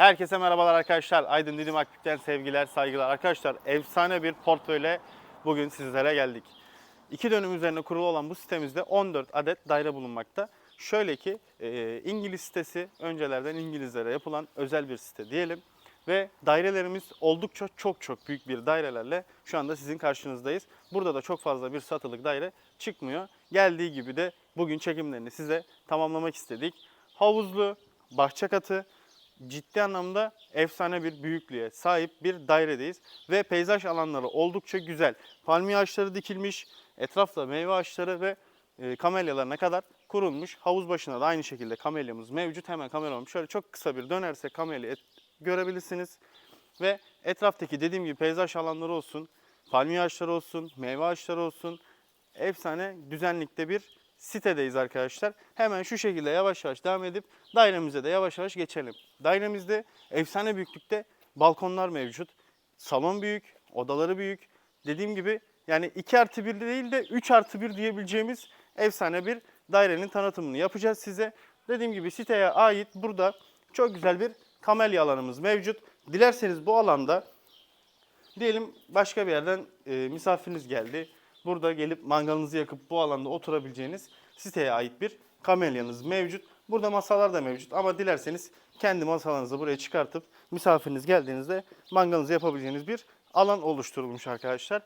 Herkese merhabalar arkadaşlar. Aydın Didim Akbük'ten sevgiler, saygılar. Arkadaşlar efsane bir portföyle bugün sizlere geldik. İki dönüm üzerine kurulu olan bu sitemizde 14 adet daire bulunmakta. Şöyle ki e, İngiliz sitesi öncelerden İngilizlere yapılan özel bir site diyelim. Ve dairelerimiz oldukça çok çok büyük bir dairelerle şu anda sizin karşınızdayız. Burada da çok fazla bir satılık daire çıkmıyor. Geldiği gibi de bugün çekimlerini size tamamlamak istedik. Havuzlu, bahçe katı, ciddi anlamda efsane bir büyüklüğe sahip bir dairedeyiz. Ve peyzaj alanları oldukça güzel. Palmiye ağaçları dikilmiş, etrafta meyve ağaçları ve e, kamelyalarına kadar kurulmuş. Havuz başına da aynı şekilde kamelyamız mevcut. Hemen kameramı şöyle çok kısa bir dönerse kamelya görebilirsiniz. Ve etraftaki dediğim gibi peyzaj alanları olsun, palmiye ağaçları olsun, meyve ağaçları olsun. Efsane düzenlikte bir sitedeyiz arkadaşlar. Hemen şu şekilde yavaş yavaş devam edip dairemize de yavaş yavaş geçelim. Dairemizde efsane büyüklükte balkonlar mevcut. Salon büyük, odaları büyük. Dediğim gibi yani 2 artı 1 değil de 3 artı 1 diyebileceğimiz efsane bir dairenin tanıtımını yapacağız size. Dediğim gibi siteye ait burada çok güzel bir kamelya alanımız mevcut. Dilerseniz bu alanda Diyelim başka bir yerden e, misafiriniz geldi. Burada gelip mangalınızı yakıp bu alanda oturabileceğiniz siteye ait bir kamelyanız mevcut. Burada masalar da mevcut ama dilerseniz kendi masalarınızı buraya çıkartıp misafiriniz geldiğinizde mangalınızı yapabileceğiniz bir alan oluşturulmuş arkadaşlar.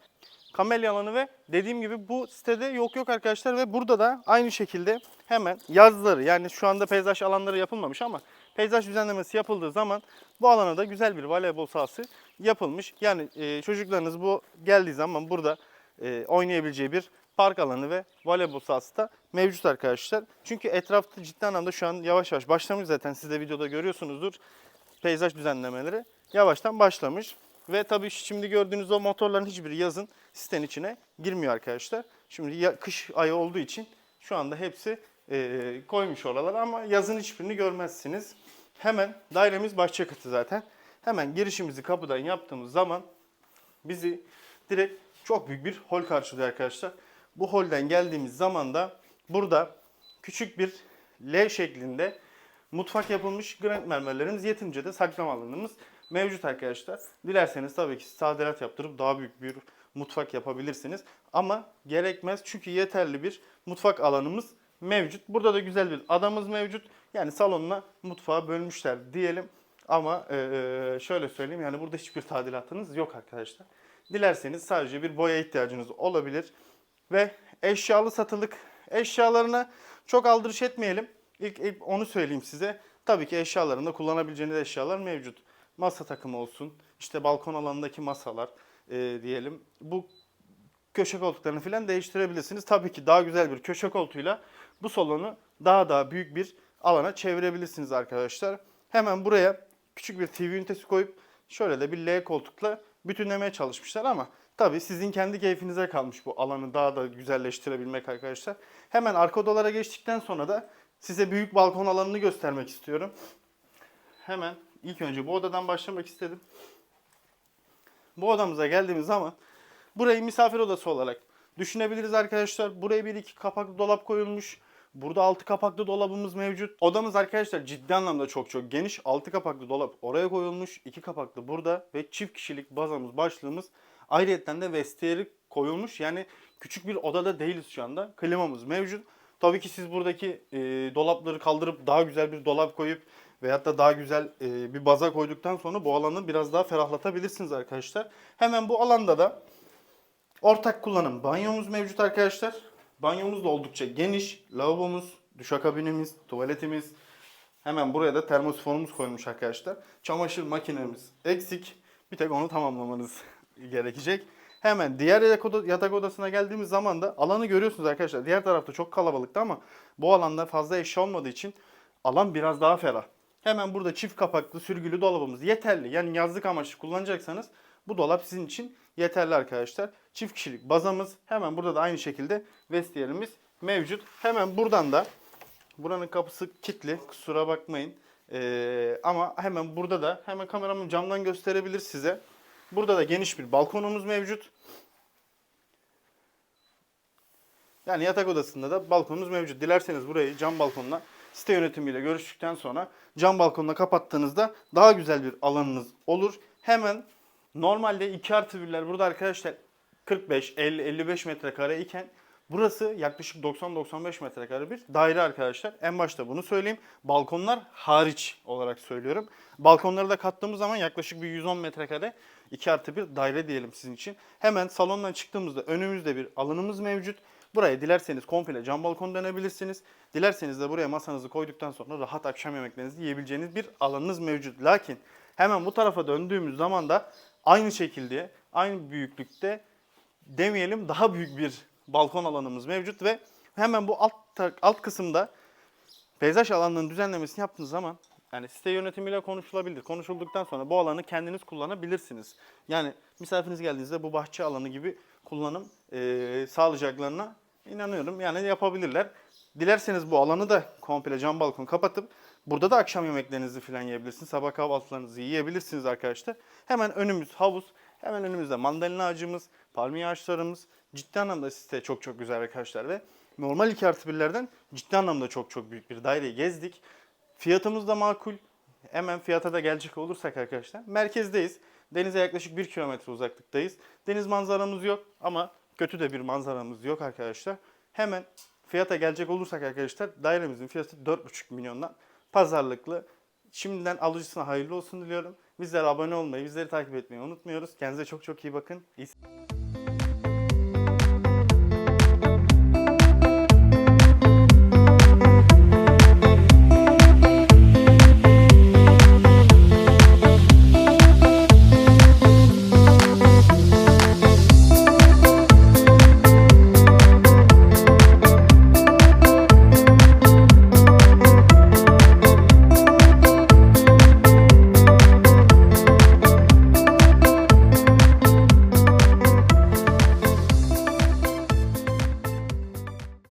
Kamelya alanı ve dediğim gibi bu sitede yok yok arkadaşlar ve burada da aynı şekilde hemen yazları yani şu anda peyzaj alanları yapılmamış ama peyzaj düzenlemesi yapıldığı zaman bu alana da güzel bir voleybol sahası yapılmış. Yani e, çocuklarınız bu geldiği zaman burada e, oynayabileceği bir park alanı ve voleybol sahası da mevcut arkadaşlar. Çünkü etrafta ciddi anlamda şu an yavaş yavaş başlamış zaten siz de videoda görüyorsunuzdur. Peyzaj düzenlemeleri yavaştan başlamış. Ve tabii şimdi gördüğünüz o motorların hiçbiri yazın sitenin içine girmiyor arkadaşlar. Şimdi ya- kış ayı olduğu için şu anda hepsi e, koymuş oralar ama yazın hiçbirini görmezsiniz. Hemen dairemiz bahçe katı zaten. Hemen girişimizi kapıdan yaptığımız zaman bizi direkt çok büyük bir hol karşılıyor arkadaşlar. Bu holden geldiğimiz zaman da burada küçük bir L şeklinde mutfak yapılmış granit mermerlerimiz yetince de saklama alanımız mevcut arkadaşlar. Dilerseniz tabii ki tadilat yaptırıp daha büyük bir mutfak yapabilirsiniz. Ama gerekmez çünkü yeterli bir mutfak alanımız mevcut. Burada da güzel bir adamız mevcut. Yani salonla mutfağı bölmüşler diyelim. Ama eee, şöyle söyleyeyim yani burada hiçbir tadilatınız yok arkadaşlar. Dilerseniz sadece bir boya ihtiyacınız olabilir. Ve eşyalı satılık eşyalarına çok aldırış etmeyelim. İlk, ilk onu söyleyeyim size. Tabii ki eşyalarında kullanabileceğiniz eşyalar mevcut. Masa takımı olsun, işte balkon alanındaki masalar eee, diyelim. Bu köşe koltuklarını falan değiştirebilirsiniz. Tabii ki daha güzel bir köşe koltuğuyla bu salonu daha daha büyük bir alana çevirebilirsiniz arkadaşlar. Hemen buraya küçük bir TV ünitesi koyup şöyle de bir L koltukla bütünlemeye çalışmışlar ama tabii sizin kendi keyfinize kalmış bu alanı daha da güzelleştirebilmek arkadaşlar. Hemen arka odalara geçtikten sonra da size büyük balkon alanını göstermek istiyorum. Hemen ilk önce bu odadan başlamak istedim. Bu odamıza geldiğimiz zaman burayı misafir odası olarak düşünebiliriz arkadaşlar. Buraya bir iki kapaklı dolap koyulmuş. Burada altı kapaklı dolabımız mevcut. Odamız arkadaşlar ciddi anlamda çok çok geniş. Altı kapaklı dolap oraya koyulmuş. iki kapaklı burada ve çift kişilik bazamız başlığımız. Ayrıyeten de vestiyeri koyulmuş. Yani küçük bir odada değiliz şu anda. Klimamız mevcut. Tabii ki siz buradaki e, dolapları kaldırıp daha güzel bir dolap koyup veyahut da daha güzel e, bir baza koyduktan sonra bu alanı biraz daha ferahlatabilirsiniz arkadaşlar. Hemen bu alanda da Ortak kullanım banyomuz mevcut arkadaşlar. Banyomuz da oldukça geniş. Lavabomuz, duşakabinimiz, tuvaletimiz. Hemen buraya da termosifonumuz koymuş arkadaşlar. Çamaşır makinemiz eksik. Bir tek onu tamamlamanız gerekecek. Hemen diğer yatak odasına geldiğimiz zaman da alanı görüyorsunuz arkadaşlar. Diğer tarafta çok kalabalıktı ama bu alanda fazla eşya olmadığı için alan biraz daha ferah. Hemen burada çift kapaklı sürgülü dolabımız yeterli. Yani yazlık amaçlı kullanacaksanız bu dolap sizin için yeterli arkadaşlar. Çift kişilik bazamız hemen burada da aynı şekilde vestiyerimiz mevcut. Hemen buradan da buranın kapısı kilitli kusura bakmayın. Ee, ama hemen burada da hemen kameramın camdan gösterebilir size. Burada da geniş bir balkonumuz mevcut. Yani yatak odasında da balkonumuz mevcut. Dilerseniz burayı cam balkonla site yönetimiyle görüştükten sonra cam balkonla kapattığınızda daha güzel bir alanınız olur. Hemen normalde 2 artı 1'ler burada arkadaşlar 45, 50, 55 metrekare iken burası yaklaşık 90-95 metrekare bir daire arkadaşlar. En başta bunu söyleyeyim. Balkonlar hariç olarak söylüyorum. Balkonları da kattığımız zaman yaklaşık bir 110 metrekare 2 artı bir daire diyelim sizin için. Hemen salondan çıktığımızda önümüzde bir alanımız mevcut. Buraya dilerseniz komple cam balkon dönebilirsiniz. Dilerseniz de buraya masanızı koyduktan sonra rahat akşam yemeklerinizi yiyebileceğiniz bir alanınız mevcut. Lakin hemen bu tarafa döndüğümüz zaman da aynı şekilde, aynı büyüklükte demeyelim daha büyük bir balkon alanımız mevcut ve hemen bu alt alt kısımda peyzaj alanının düzenlemesini yaptığınız zaman yani site yönetimiyle konuşulabilir. Konuşulduktan sonra bu alanı kendiniz kullanabilirsiniz. Yani misafiriniz geldiğinizde bu bahçe alanı gibi kullanım eee, sağlayacaklarına inanıyorum. Yani yapabilirler. Dilerseniz bu alanı da komple cam balkon kapatıp burada da akşam yemeklerinizi falan yiyebilirsiniz. Sabah kahvaltılarınızı yiyebilirsiniz arkadaşlar. Hemen önümüz havuz. Hemen önümüzde mandalina ağacımız, palmiye ağaçlarımız. Ciddi anlamda site çok çok güzel arkadaşlar ve normal 2 artı birlerden ciddi anlamda çok çok büyük bir daireyi gezdik. Fiyatımız da makul. Hemen fiyata da gelecek olursak arkadaşlar. Merkezdeyiz. Denize yaklaşık 1 kilometre uzaklıktayız. Deniz manzaramız yok ama kötü de bir manzaramız yok arkadaşlar. Hemen fiyata gelecek olursak arkadaşlar dairemizin fiyatı 4,5 milyondan pazarlıklı. Şimdiden alıcısına hayırlı olsun diliyorum. Bizlere abone olmayı, bizleri takip etmeyi unutmuyoruz. Kendinize çok çok iyi bakın. İyi